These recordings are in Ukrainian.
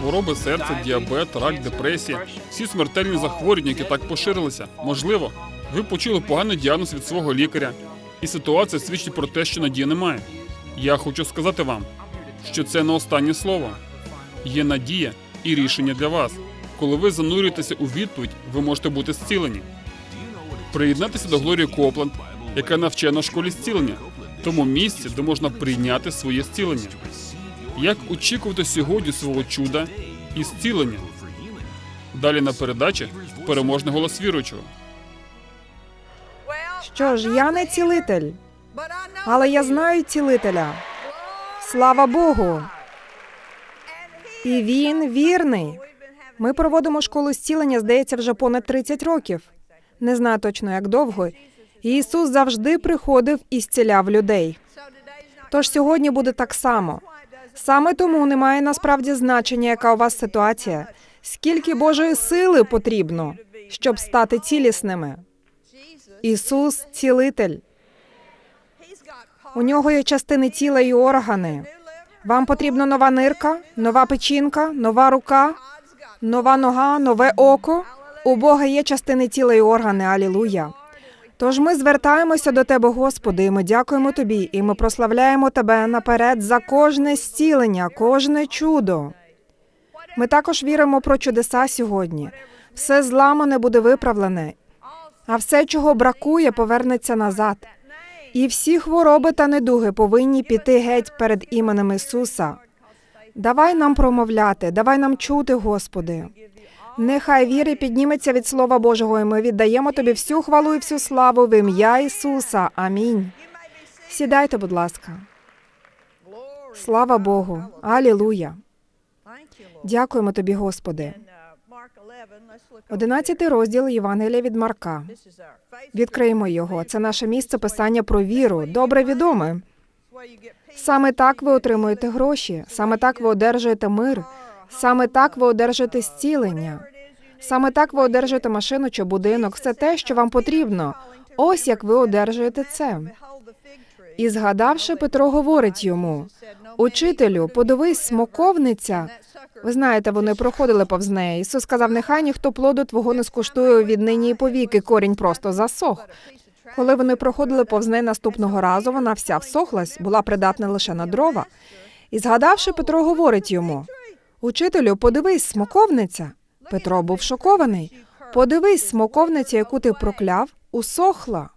Хвороби серця, діабет, рак, депресія, всі смертельні захворювання, які так поширилися. Можливо, ви почули поганий діагноз від свого лікаря, і ситуація свідчить про те, що надії немає. Я хочу сказати вам, що це не останнє слово. Є надія і рішення для вас. Коли ви занурюєтеся у відповідь, ви можете бути зцілені. Приєднатися до Глорії Копланд, яка навчена в школі зцілення, тому місці, де можна прийняти своє зцілення. Як очікувати сьогодні свого чуда і зцілення? Далі на передачі переможний голос віруючого. Що ж, я не цілитель, але я знаю цілителя. Слава Богу! І він вірний. Ми проводимо школу зцілення, здається, вже понад 30 років. Не знаю точно, як довго. Ісус завжди приходив і зціляв людей. Тож сьогодні буде так само. Саме тому немає насправді значення, яка у вас ситуація, скільки Божої сили потрібно, щоб стати цілісними. Ісус цілитель. У нього є частини тіла і органи. Вам потрібна нова нирка, нова печінка, нова рука, нова нога, нове око. У Бога є частини тіла і органи. Алілуя. Тож ми звертаємося до Тебе, Господи, і ми дякуємо Тобі, і ми прославляємо Тебе наперед за кожне зцілення, кожне чудо. Ми також віримо про чудеса сьогодні. Все зламане буде виправлене, а все, чого бракує, повернеться назад. І всі хвороби та недуги повинні піти геть перед іменем Ісуса. Давай нам промовляти, давай нам чути, Господи. Нехай віри підніметься від Слова Божого, і ми віддаємо Тобі всю хвалу і всю славу в ім'я Ісуса. Амінь. Сідайте, будь ласка. Слава Богу. Алілуя. Дякуємо тобі, Господи. Одинадцятий розділ Євангелія від Марка. Відкриємо його. Це наше місце писання про віру. Добре відоме. Саме так ви отримуєте гроші, саме так ви одержуєте мир, саме так ви одержуєте зцілення, саме так ви одержуєте машину чи будинок, все те, що вам потрібно. Ось як ви одержуєте це. І згадавши, Петро говорить йому: Учителю, подивись, смоковниця. Ви знаєте, вони проходили повз неї. Ісус сказав: нехай ніхто плоду твого не скуштує від нині і повіки, корінь просто засох. Коли вони проходили повз неї наступного разу, вона вся всохлась, була придатна лише на дрова. І згадавши, Петро говорить йому: Учителю, подивись, смоковниця. Петро був шокований. Подивись, смоковниця, яку ти прокляв, усохла.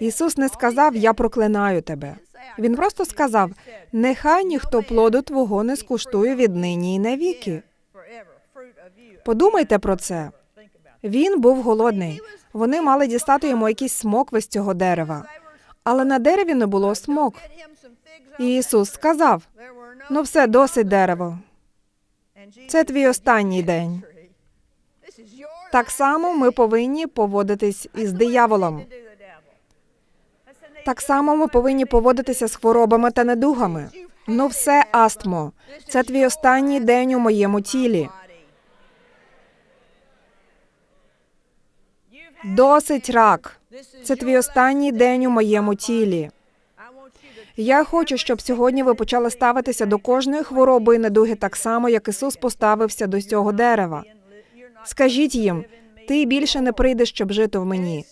Ісус не сказав Я проклинаю тебе. Він просто сказав: нехай ніхто плоду твого не скуштує віднині і навіки. Подумайте про це. Він був голодний. Вони мали дістати йому якісь смокви з цього дерева. Але на дереві не було смок. І Ісус сказав: ну все, досить дерево. Це твій останній день. Так само ми повинні поводитись із дияволом. Так само ми повинні поводитися з хворобами та недугами. Ну, все, астмо, це твій останній день у моєму тілі. Досить рак. Це твій останній день у моєму тілі. Я хочу, щоб сьогодні ви почали ставитися до кожної хвороби і недуги так само, як Ісус поставився до цього дерева. Скажіть їм, ти більше не прийдеш, щоб жити в мені.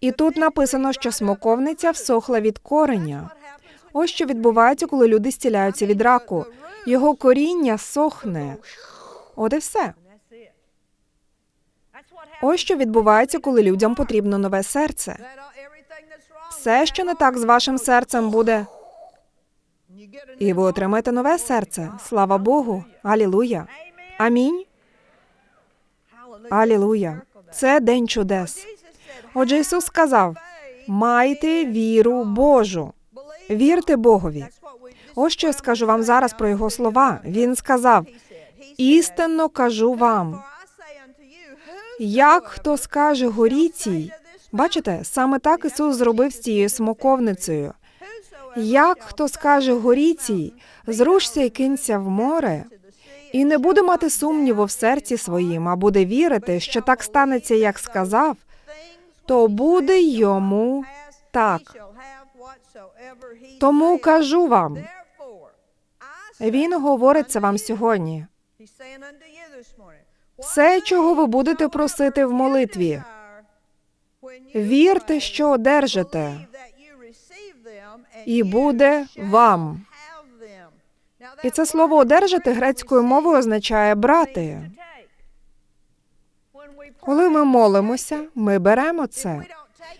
І тут написано, що смоковниця всохла від кореня. Ось що відбувається, коли люди зціляються від раку. Його коріння сохне. От і все. Ось що відбувається, коли людям потрібно нове серце. Все, що не так з вашим серцем, буде. І ви отримаєте нове серце. Слава Богу. Алілуя. Амінь. Алілуя. Це день чудес. Отже, Ісус сказав: майте віру Божу. Вірте Богові. Ось що я скажу вам зараз про його слова. Він сказав: істинно кажу вам. Як хто скаже горі цій, бачите, саме так Ісус зробив з цією смоковницею. Як хто скаже горі цій, зрушся і кинься в море, і не буде мати сумніву в серці своїм, а буде вірити, що так станеться, як сказав, то буде йому так. Тому кажу вам, Він говорить це вам сьогодні. Все, чого ви будете просити в молитві, вірте, що одержите, і буде вам. І це слово одержати грецькою мовою означає брати. Коли ми молимося, ми беремо це.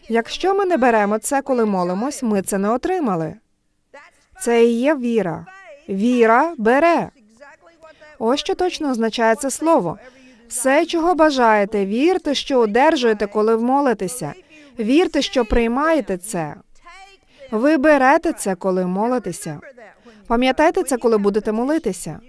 Якщо ми не беремо це, коли молимось, ми це не отримали. Це і є віра. Віра бере. Ось що точно означає це слово. Все, чого бажаєте, вірте, що одержуєте, коли молитеся. Вірте, що приймаєте це. Ви берете це, коли молитеся. Пам'ятайте це, коли будете молитися.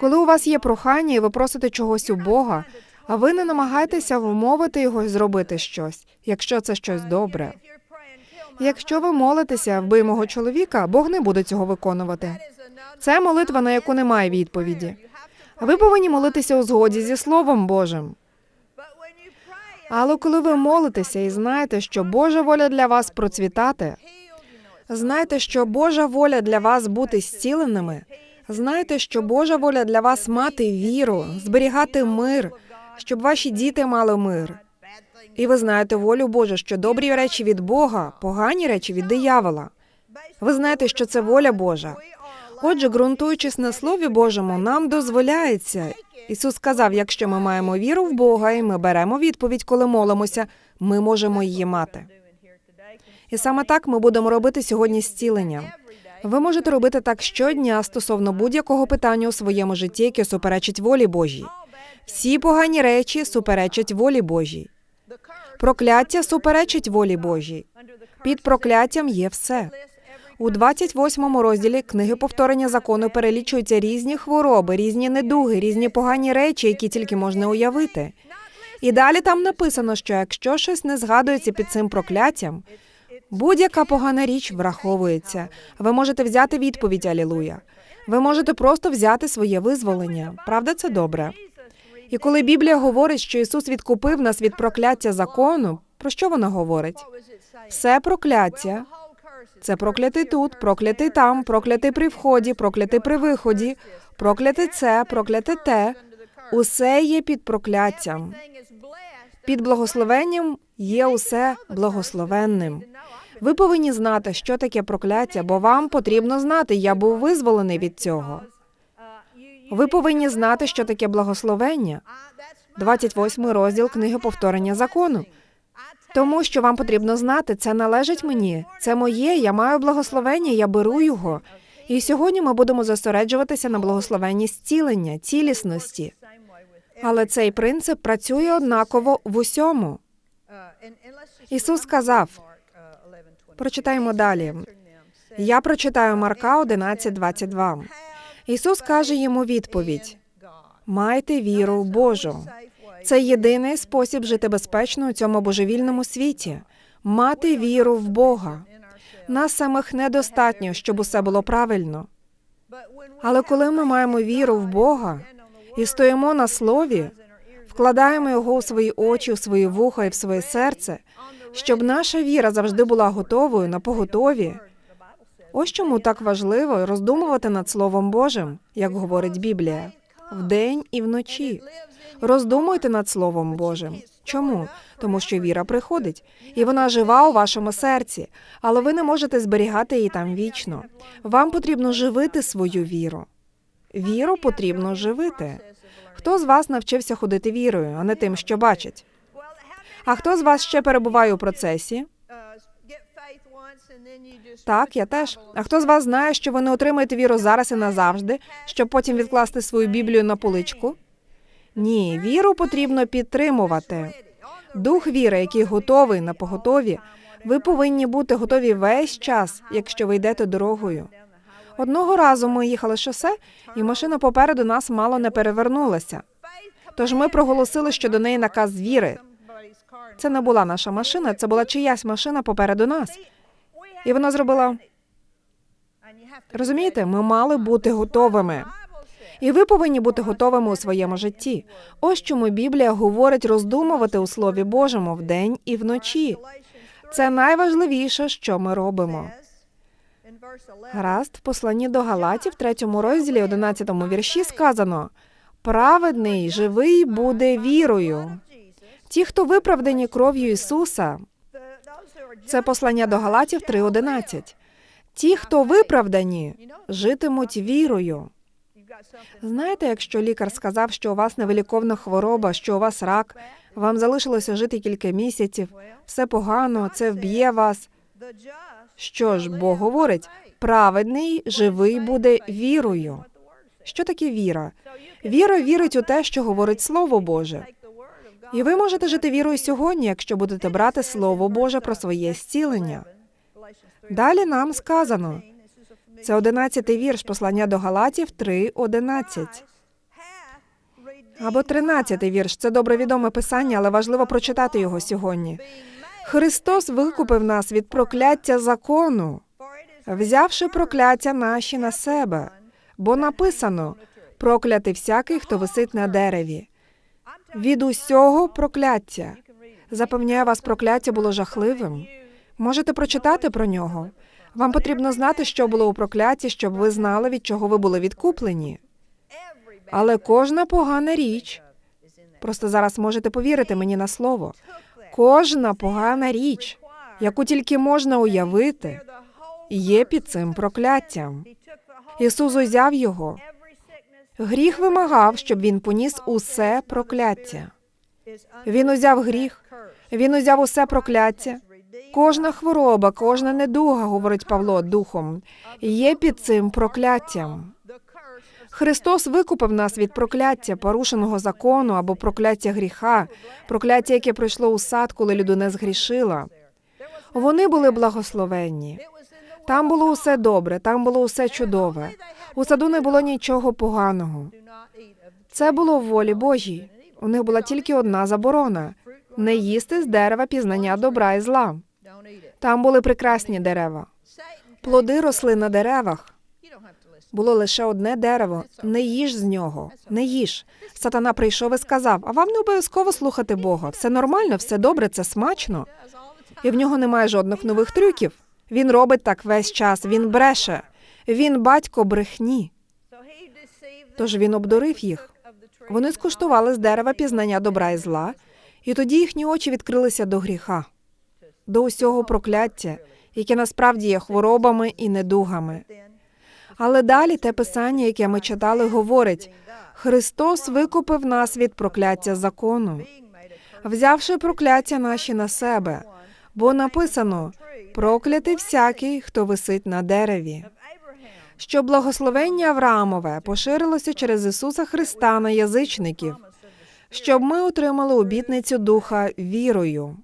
Коли у вас є прохання і ви просите чогось у Бога, а ви не намагаєтеся вмовити його зробити щось, якщо це щось добре. Якщо ви молитеся, вбий мого чоловіка, Бог не буде цього виконувати. Це молитва, на яку немає відповіді. Ви повинні молитися у згоді зі Словом Божим. Але коли ви молитеся і знаєте, що Божа воля для вас процвітати, знайте, що Божа воля для вас бути зціленими, знайте, що Божа воля для вас мати віру, зберігати мир, щоб ваші діти мали мир. І ви знаєте волю Божу, що добрі речі від Бога, погані речі від диявола. Ви знаєте, що це воля Божа. Отже, ґрунтуючись на Слові Божому, нам дозволяється. Ісус сказав: якщо ми маємо віру в Бога і ми беремо відповідь, коли молимося, ми можемо її мати. І саме так ми будемо робити сьогодні зцілення. Ви можете робити так щодня стосовно будь-якого питання у своєму житті, яке суперечить волі Божій. Всі погані речі суперечать волі Божій. Прокляття суперечить волі Божій. Під прокляттям є все. У 28 розділі книги повторення закону перелічуються різні хвороби, різні недуги, різні погані речі, які тільки можна уявити. І далі там написано, що якщо щось не згадується під цим прокляттям, будь-яка погана річ враховується. Ви можете взяти відповідь Алілуя. Ви можете просто взяти своє визволення. Правда, це добре. І коли Біблія говорить, що Ісус відкупив нас від прокляття закону, про що вона говорить? Все прокляття це проклятий тут, проклятий там, проклятий при вході, проклятий при виході, проклятий це, прокляте те. Усе є під прокляттям. Під благословенням є усе благословенним. Ви повинні знати, що таке прокляття, бо вам потрібно знати, я був визволений від цього. Ви повинні знати, що таке благословення. 28 розділ книги повторення закону. Тому що вам потрібно знати, це належить мені, це моє, я маю благословення, я беру його. І сьогодні ми будемо зосереджуватися на благословенні зцілення, цілісності. Але цей принцип працює однаково в усьому. Ісус сказав, Прочитаємо далі. Я прочитаю Марка 11.22. Ісус каже йому відповідь: майте віру в Божу. Це єдиний спосіб жити безпечно у цьому божевільному світі мати віру в Бога. Нас самих недостатньо, щоб усе було правильно. Але коли ми маємо віру в Бога і стоїмо на слові, вкладаємо його у свої очі, у свої вуха і в своє серце, щоб наша віра завжди була готовою на поготові. Ось чому так важливо роздумувати над Словом Божим, як говорить Біблія, вдень і вночі. Роздумуйте над Словом Божим. Чому? Тому що віра приходить, і вона жива у вашому серці, але ви не можете зберігати її там вічно. Вам потрібно живити свою віру. Віру потрібно живити. Хто з вас навчився ходити вірою, а не тим, що бачить? А хто з вас ще перебуває у процесі? Так, я теж. А хто з вас знає, що ви не отримаєте віру зараз і назавжди, щоб потім відкласти свою Біблію на поличку? Ні, віру потрібно підтримувати. Дух віри, який готовий на поготові, ви повинні бути готові весь час, якщо ви йдете дорогою. Одного разу ми їхали шосе, і машина попереду нас мало не перевернулася. Тож ми проголосили, що до неї наказ віри. Це не була наша машина, це була чиясь машина попереду нас. І вона зробила. Розумієте, ми мали бути готовими. І ви повинні бути готовими у своєму житті. Ось чому Біблія говорить роздумувати у Слові Божому вдень і вночі. Це найважливіше, що ми робимо. Гаразд, в посланні до Галатів, третьому розділі, 11 вірші сказано: праведний, живий буде вірою. Ті, хто виправдані кров'ю Ісуса, це послання до Галатів 3.11. Ті, хто виправдані, житимуть вірою. Знаєте, якщо лікар сказав, що у вас невиліковна хвороба, що у вас рак, вам залишилося жити кілька місяців, все погано, це вб'є вас. Що ж, Бог говорить, праведний, живий буде вірою. Що таке віра? Віра вірить у те, що говорить Слово Боже. І ви можете жити вірою сьогодні, якщо будете брати Слово Боже про своє зцілення. Далі нам сказано. Це 11-й вірш послання до Галатів 3.11. Або 13-й вірш. Це добре відоме писання, але важливо прочитати його сьогодні. Христос викупив нас від прокляття закону, взявши прокляття наші на себе, бо написано проклятий всякий, хто висить на дереві. Від усього прокляття. Запевняю вас, прокляття було жахливим. Можете прочитати про нього. Вам потрібно знати, що було у прокляті, щоб ви знали, від чого ви були відкуплені. Але кожна погана річ, просто зараз можете повірити мені на слово. Кожна погана річ, яку тільки можна уявити, є під цим прокляттям. Ісус узяв його. Гріх вимагав, щоб він поніс усе прокляття. Він узяв гріх, він узяв усе прокляття. Кожна хвороба, кожна недуга, говорить Павло духом, є під цим прокляттям. Христос викупив нас від прокляття, порушеного закону або прокляття гріха, прокляття, яке прийшло у сад, коли людина згрішила. Вони були благословенні. Там було усе добре, там було усе чудове. У саду не було нічого поганого. Це було в волі Божій. У них була тільки одна заборона не їсти з дерева пізнання добра і зла. Там були прекрасні дерева. Плоди росли на деревах. Було лише одне дерево. Не їж з нього, не їж. Сатана прийшов і сказав: А вам не обов'язково слухати Бога. Все нормально, все добре, це смачно. І в нього немає жодних нових трюків. Він робить так весь час. Він бреше. Він батько брехні. Тож він обдурив їх. Вони скуштували з дерева пізнання добра і зла, і тоді їхні очі відкрилися до гріха, до усього прокляття, яке насправді є хворобами і недугами. Але далі те писання, яке ми читали, говорить: Христос викупив нас від прокляття закону, взявши прокляття наші на себе, бо написано проклятий всякий, хто висить на дереві. Щоб благословення Авраамове поширилося через Ісуса Христа на язичників, щоб ми отримали обітницю Духа вірою.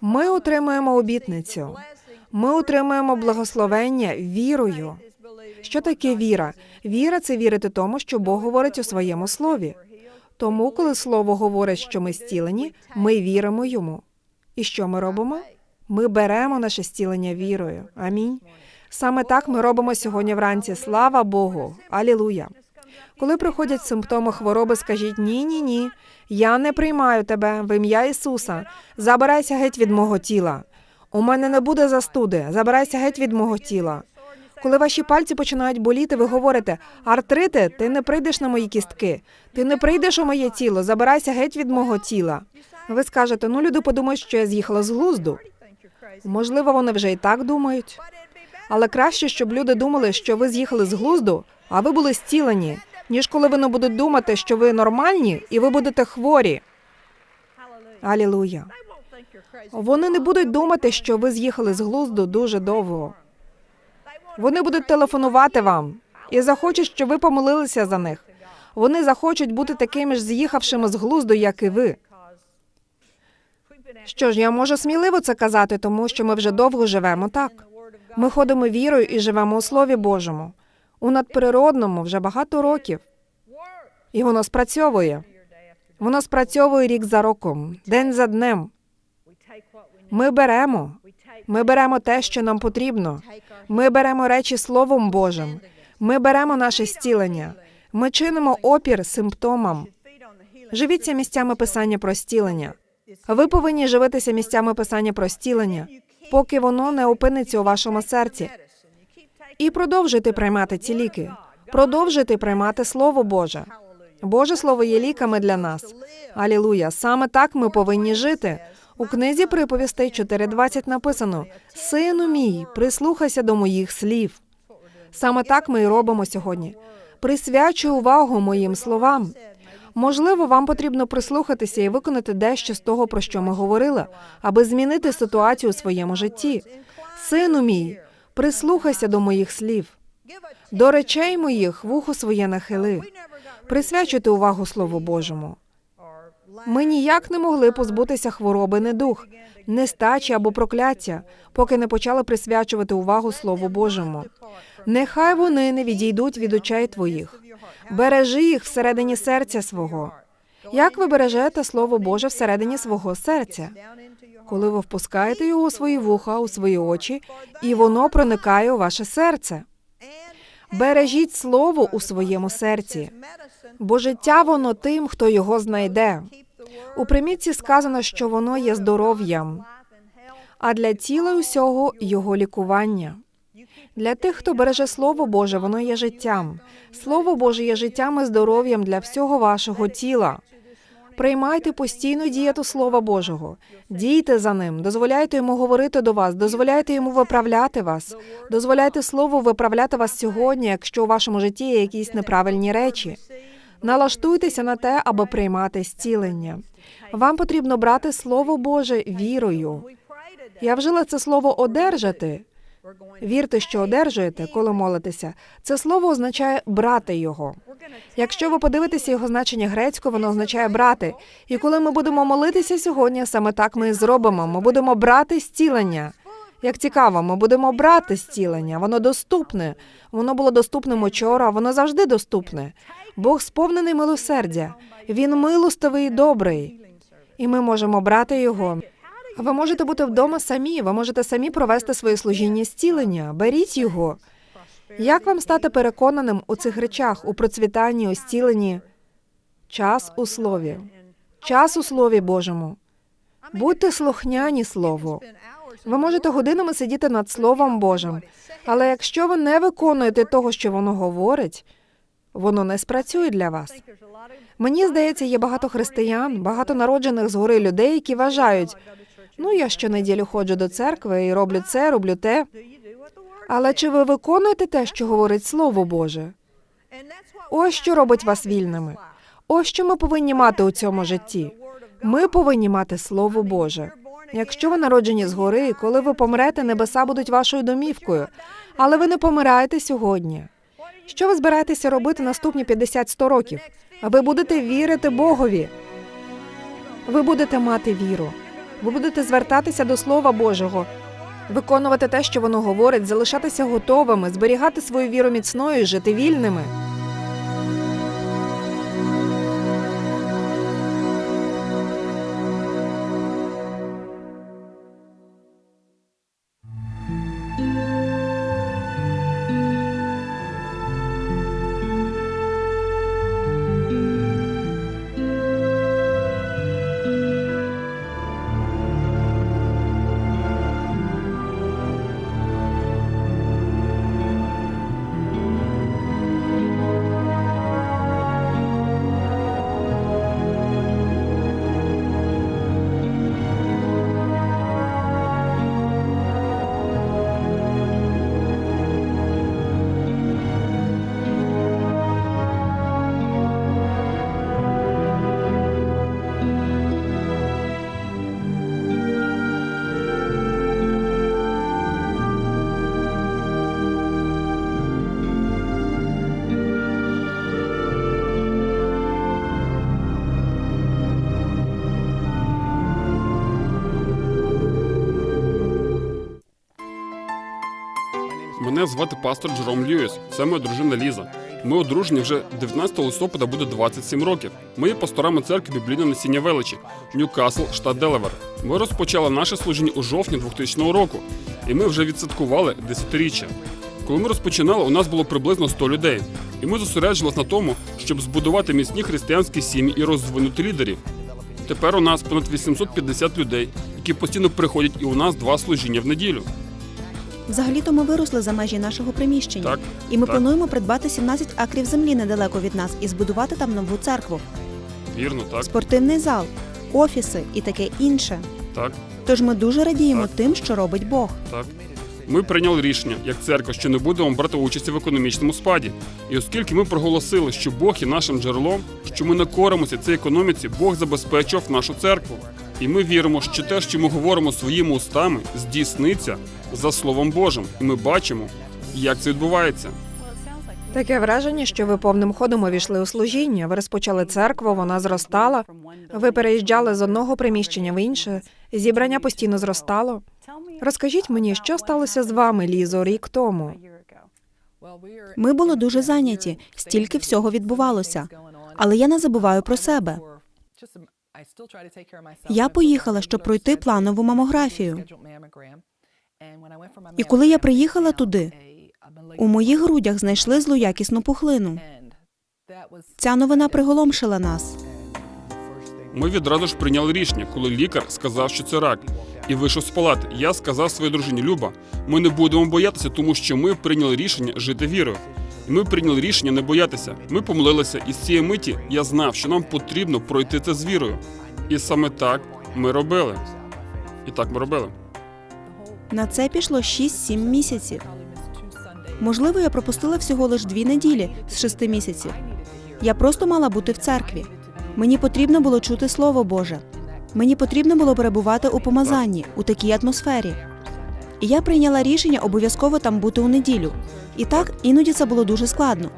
Ми отримуємо обітницю. Ми отримуємо благословення вірою. Що таке віра? Віра це вірити тому, що Бог говорить у своєму слові. Тому, коли слово говорить, що ми зцілені, ми віримо йому. І що ми робимо? Ми беремо наше стілення вірою. Амінь. Саме так ми робимо сьогодні вранці. Слава Богу! Алілуя! Коли приходять симптоми хвороби, скажіть ні, ні, ні. Я не приймаю тебе в ім'я Ісуса. Забирайся геть від мого тіла. У мене не буде застуди. Забирайся геть від мого тіла. Коли ваші пальці починають боліти, ви говорите: артрити, ти не прийдеш на мої кістки, ти не прийдеш у моє тіло, забирайся геть від мого тіла. Ви скажете, ну люди подумають, що я з'їхала з глузду. Можливо, вони вже і так думають. Але краще, щоб люди думали, що ви з'їхали з глузду, а ви були зцілені, ніж коли вони будуть думати, що ви нормальні і ви будете хворі. Алілуя. Вони не будуть думати, що ви з'їхали з глузду дуже довго. Вони будуть телефонувати вам і захочуть, щоб ви помолилися за них. Вони захочуть бути такими ж з'їхавшими з глузду, як і ви. Що ж, я можу сміливо це казати, тому що ми вже довго живемо так. Ми ходимо вірою і живемо у Слові Божому. У надприродному вже багато років. І воно спрацьовує. Воно спрацьовує рік за роком, день за днем. Ми беремо. Ми беремо те, що нам потрібно. Ми беремо речі Словом Божим. Ми беремо наше зцілення. Ми чинимо опір симптомам. Живіться місцями писання про зцілення. Ви повинні живитися місцями писання про зцілення, поки воно не опиниться у вашому серці. І продовжуйте приймати ці ліки. Продовжуйте приймати Слово Боже. Боже Слово є ліками для нас. Алілуя! Саме так ми повинні жити. У книзі приповістей 4.20 написано: Сину мій, прислухайся до моїх слів. Саме так ми і робимо сьогодні. Присвячуй увагу моїм словам. Можливо, вам потрібно прислухатися і виконати дещо з того, про що ми говорили, аби змінити ситуацію у своєму житті. Сину мій, прислухайся до моїх слів. До речей моїх вухо своє нахили. Присвячуйте увагу Слову Божому. Ми ніяк не могли позбутися хвороби недух, нестачі або прокляття, поки не почали присвячувати увагу Слову Божому. Нехай вони не відійдуть від очей твоїх. Бережи їх всередині серця свого. Як ви бережете Слово Боже всередині свого серця? Коли ви впускаєте його у свої вуха, у свої очі, і воно проникає у ваше серце. Бережіть слово у своєму серці, бо життя воно тим, хто його знайде. У примітці сказано, що воно є здоров'ям, а для тіла усього його лікування. Для тих, хто береже Слово Боже, воно є життям. Слово Боже є життям і здоров'ям для всього вашого тіла. Приймайте постійну дієту Слова Божого, дійте за ним, дозволяйте йому говорити до вас, дозволяйте йому виправляти вас, дозволяйте слову виправляти вас сьогодні, якщо у вашому житті є якісь неправильні речі. Налаштуйтеся на те, аби приймати зцілення. Вам потрібно брати Слово Боже вірою. Я вжила це слово одержати. Вірте, що одержуєте, коли молитеся. Це слово означає брати його. Якщо ви подивитеся його значення грецькою, воно означає брати. І коли ми будемо молитися сьогодні, саме так ми і зробимо. Ми будемо брати зцілення. Як цікаво, ми будемо брати зцілення. Воно доступне. Воно було доступним учора, воно завжди доступне. Бог сповнений милосердя. Він милостивий і добрий. І ми можемо брати його. Ви можете бути вдома самі, ви можете самі провести своє служіння зцілення. Беріть його. Як вам стати переконаним у цих речах, у процвітанні, у зціленні? Час у слові. Час у Слові Божому. Будьте слухняні Слову. Ви можете годинами сидіти над Словом Божим, але якщо ви не виконуєте того, що воно говорить, воно не спрацює для вас. Мені здається, є багато християн, багато народжених згори людей, які вважають, ну я щонеділю ходжу до церкви і роблю це, роблю те. Але чи ви виконуєте те, що говорить Слово Боже? Ось що робить вас вільними. Ось що ми повинні мати у цьому житті. Ми повинні мати Слово Боже. Якщо ви народжені згори, коли ви помрете, небеса будуть вашою домівкою. Але ви не помираєте сьогодні. Що ви збираєтеся робити наступні 50-100 років? Ви будете вірити Богові. Ви будете мати віру. Ви будете звертатися до Слова Божого, виконувати те, що воно говорить, залишатися готовими, зберігати свою віру міцною жити вільними. Звати пастор Джером Льюіс. Це моя дружина Ліза. Ми одружені вже 19 листопада буде 27 років. Ми є пасторами церкви Біблійне насіння величі, Ньюкасл, штат Делавер. Ми розпочали наше служіння у жовтні 2000 року, і ми вже відсвяткували десятиріччя. Коли ми розпочинали, у нас було приблизно 100 людей, і ми зосереджувалися на тому, щоб збудувати міцні християнські сім'ї і розвинути лідерів. Тепер у нас понад 850 людей, які постійно приходять, і у нас два служіння в неділю. Взагалі-то ми виросли за межі нашого приміщення. Так, І ми так. плануємо придбати 17 акрів землі недалеко від нас і збудувати там нову церкву, Вірно, так, спортивний зал, офіси і таке інше. так, Тож ми дуже радіємо Так. тим, що робить Бог. так. Ми прийняли рішення як церква, що не будемо брати участі в економічному спаді. І оскільки ми проголосили, що Бог є нашим джерелом, що ми не коримося цій економіці, Бог забезпечував нашу церкву. І ми віримо, що те, що ми говоримо своїми устами, здійсниться за Словом Божим. І ми бачимо, як це відбувається. Таке враження, що ви повним ходом увійшли у служіння. Ви розпочали церкву, вона зростала. Ви переїжджали з одного приміщення в інше. Зібрання постійно зростало. Розкажіть мені, що сталося з вами, Лізо, рік тому? Ми були дуже зайняті, стільки всього відбувалося. Але я не забуваю про себе. Я поїхала, щоб пройти планову мамографію. І коли я приїхала туди, у моїх грудях знайшли злоякісну пухлину. Ця новина приголомшила нас. Ми відразу ж прийняли рішення, коли лікар сказав, що це рак, і вийшов з палати. Я сказав своїй дружині Люба, ми не будемо боятися, тому що ми прийняли рішення жити вірою. І ми прийняли рішення не боятися. Ми помолилися, і з цієї миті я знав, що нам потрібно пройти це з вірою. І саме так ми робили. І так ми робили. На це пішло 6-7 місяців. Можливо, я пропустила всього лиш дві неділі з шести місяців. Я просто мала бути в церкві. Мені потрібно було чути Слово Боже. Мені потрібно було перебувати у помазанні у такій атмосфері. І я прийняла рішення обов'язково там бути у неділю. І так іноді це було дуже складно.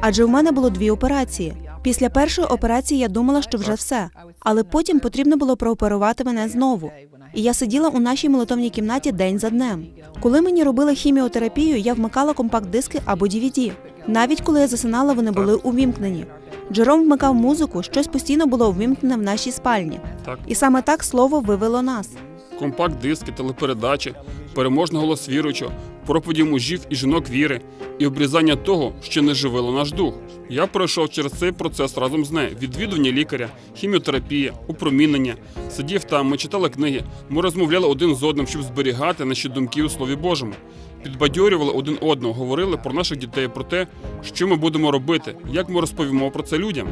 Адже в мене було дві операції. Після першої операції я думала, що вже все, але потім потрібно було прооперувати мене знову. І я сиділа у нашій молитовній кімнаті день за днем. Коли мені робили хіміотерапію, я вмикала компакт-диски або DVD. Навіть коли я засинала, вони були увімкнені. Джером вмикав музику, щось постійно було увімкнене в нашій спальні. І саме так слово вивело нас. Компакт-диски, телепередачі, переможний голос віруючого, проповіді мужів і жінок віри і обрізання того, що не живило наш дух. Я пройшов через цей процес разом з нею: відвідування лікаря, хіміотерапія, упромінення. Сидів там, ми читали книги, ми розмовляли один з одним, щоб зберігати наші думки у Слові Божому. Підбадьорювали один одного, говорили про наших дітей, про те, що ми будемо робити, як ми розповімо про це людям.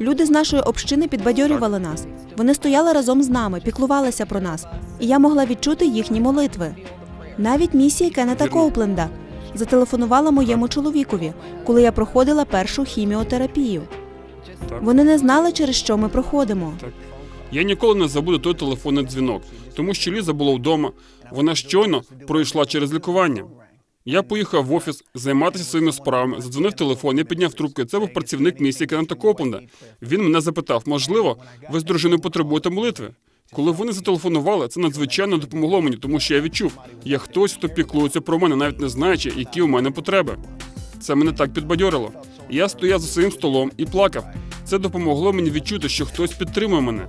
Люди з нашої общини підбадьорювали нас. Вони стояли разом з нами, піклувалися про нас, і я могла відчути їхні молитви. Навіть місія Кеннета Коупленда зателефонувала моєму чоловікові, коли я проходила першу хіміотерапію. Вони не знали, через що ми проходимо. Я ніколи не забуду той телефонний дзвінок, тому що Ліза була вдома. Вона щойно пройшла через лікування. Я поїхав в офіс займатися своїми справами, задзвонив телефон, я підняв трубку. Це був працівник місії Кеннета Копленда. Він мене запитав: можливо, ви з дружиною потребуєте молитви? Коли вони зателефонували, це надзвичайно допомогло мені, тому що я відчув, є хтось, хто піклується про мене, навіть не знаючи, які у мене потреби. Це мене так підбадьорило. Я стояв за своїм столом і плакав. Це допомогло мені відчути, що хтось підтримує мене.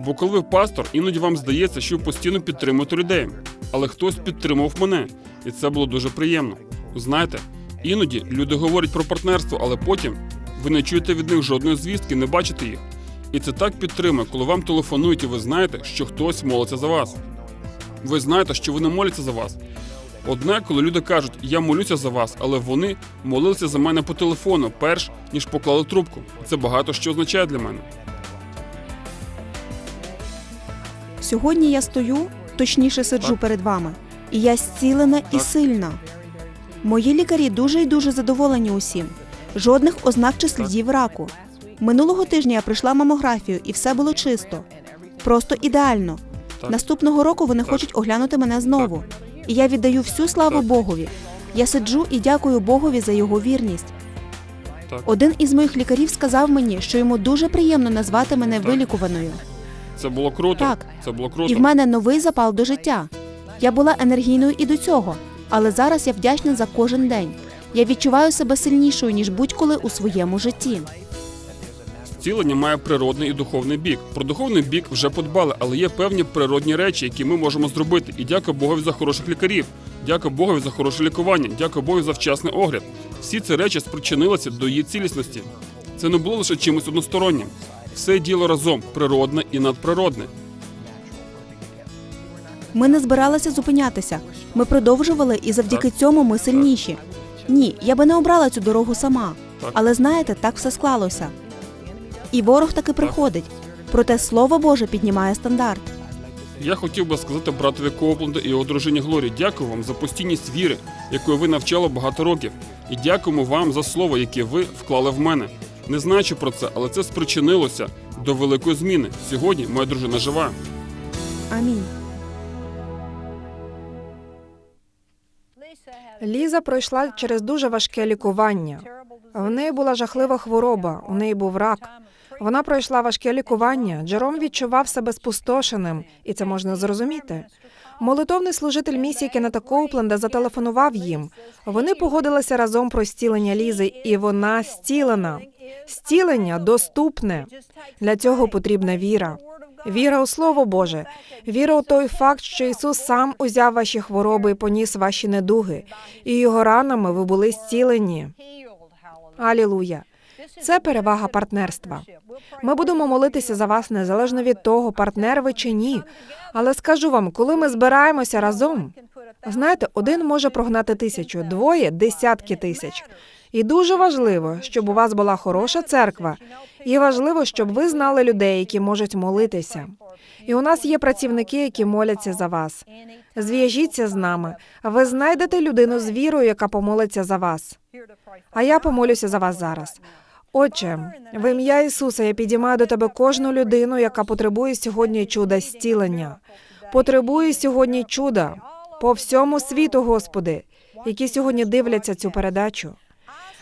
Бо коли ви пастор, іноді вам здається, що ви постійно підтримуєте людей. Але хтось підтримував мене, і це було дуже приємно. Знаєте, іноді люди говорять про партнерство, але потім ви не чуєте від них жодної звістки, не бачите їх. І це так підтримує, коли вам телефонують, і ви знаєте, що хтось молиться за вас. Ви знаєте, що вони моляться за вас. Одне, коли люди кажуть, я молюся за вас, але вони молилися за мене по телефону, перш ніж поклали трубку. Це багато що означає для мене. Сьогодні я стою, точніше сиджу перед вами, і я зцілена і сильна. Мої лікарі дуже і дуже задоволені усім. Жодних ознак чи слідів раку. Минулого тижня я прийшла мамографію, і все було чисто. Просто ідеально. Наступного року вони хочуть оглянути мене знову. І я віддаю всю славу Богові. Я сиджу і дякую Богові за його вірність. Один із моїх лікарів сказав мені, що йому дуже приємно назвати мене вилікуваною. Це було круто. Так. Це було круто. І в мене новий запал до життя. Я була енергійною і до цього, але зараз я вдячна за кожен день. Я відчуваю себе сильнішою ніж будь-коли у своєму житті. Зцілення має природний і духовний бік. Про духовний бік вже подбали, але є певні природні речі, які ми можемо зробити. І дякую Богові за хороших лікарів. Дякую Богові за хороше лікування. Дякую Богові за вчасний огляд. Всі ці речі спричинилися до її цілісності. Це не було лише чимось одностороннім. Все діло разом природне і надприродне. Ми не збиралися зупинятися. Ми продовжували, і завдяки цьому ми сильніші. Ні, я би не обрала цю дорогу сама. Так. Але знаєте, так все склалося. І ворог таки приходить. Проте слово Боже піднімає стандарт. Я хотів би сказати братові Коупленду і його дружині Глорі, дякую вам за постійність віри, якою ви навчали багато років, і дякуємо вам за слово, яке ви вклали в мене. Не знаючи про це, але це спричинилося до великої зміни. Сьогодні моя дружина жива. Амінь. Ліза пройшла через дуже важке лікування. В неї була жахлива хвороба, у неї був рак. Вона пройшла важке лікування. Джером відчував себе спустошеним, і це можна зрозуміти. Молитовний служитель місії Кеннета Коупленда зателефонував їм. Вони погодилися разом про зцілення Лізи, і вона зцілена. Зцілення доступне. Для цього потрібна віра. Віра у Слово Боже, віра у той факт, що Ісус сам узяв ваші хвороби і поніс ваші недуги, і його ранами ви були зцілені. Алілуя! Це перевага партнерства. Ми будемо молитися за вас незалежно від того, партнер ви чи ні. Але скажу вам, коли ми збираємося разом, знаєте, один може прогнати тисячу, двоє десятки тисяч. І дуже важливо, щоб у вас була хороша церква, і важливо, щоб ви знали людей, які можуть молитися. І у нас є працівники, які моляться за вас. Зв'яжіться з нами. Ви знайдете людину з вірою, яка помолиться за вас. А я помолюся за вас зараз. Отче, в ім'я Ісуса я підіймаю до тебе кожну людину, яка потребує сьогодні чуда зцілення. Потребує сьогодні чуда по всьому світу, Господи, які сьогодні дивляться цю передачу.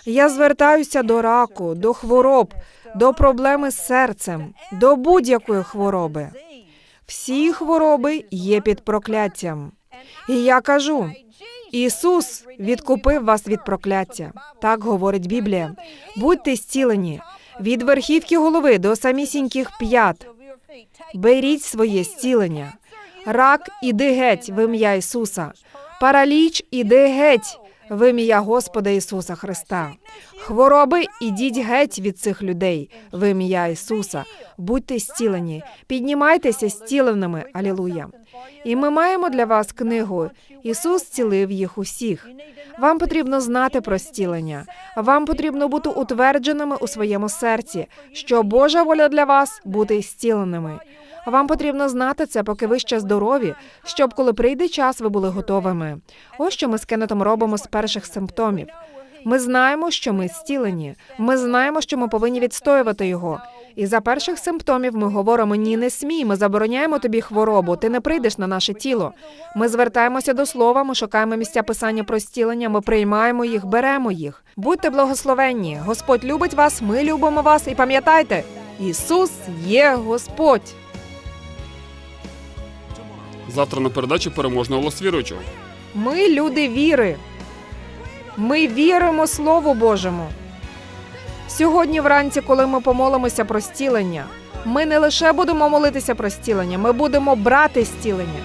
Я звертаюся до раку, до хвороб, до проблеми з серцем, до будь-якої хвороби. Всі хвороби є під прокляттям. І я кажу: Ісус відкупив вас від прокляття. Так говорить Біблія. Будьте зцілені від верхівки голови до самісіньких п'ят. Беріть своє зцілення. Рак іди геть в ім'я Ісуса. Параліч іди геть в ім'я Господа Ісуса Христа. Хвороби ідіть геть від цих людей в ім'я Ісуса. Будьте зцілені, піднімайтеся зціленими. Алілуя. І ми маємо для вас книгу. Ісус зцілив їх усіх. Вам потрібно знати про зцілення. Вам потрібно бути утвердженими у своєму серці, що Божа воля для вас бути зціленими. Вам потрібно знати це, поки ви ще здорові, щоб коли прийде час, ви були готовими. Ось що ми з Кеннетом робимо з перших симптомів. Ми знаємо, що ми зцілені. Ми знаємо, що ми повинні відстоювати його. І за перших симптомів ми говоримо ні, не смій. Ми забороняємо тобі хворобу. Ти не прийдеш на наше тіло. Ми звертаємося до слова. Ми шукаємо місця писання про зцілення. Ми приймаємо їх, беремо їх. Будьте благословенні. Господь любить вас. Ми любимо вас. І пам'ятайте, Ісус є Господь. Завтра на передачі переможного голос віруючого. Ми люди віри. Ми віримо Слову Божому. Сьогодні вранці, коли ми помолимося про стілення, ми не лише будемо молитися про стілення, ми будемо брати зцілення.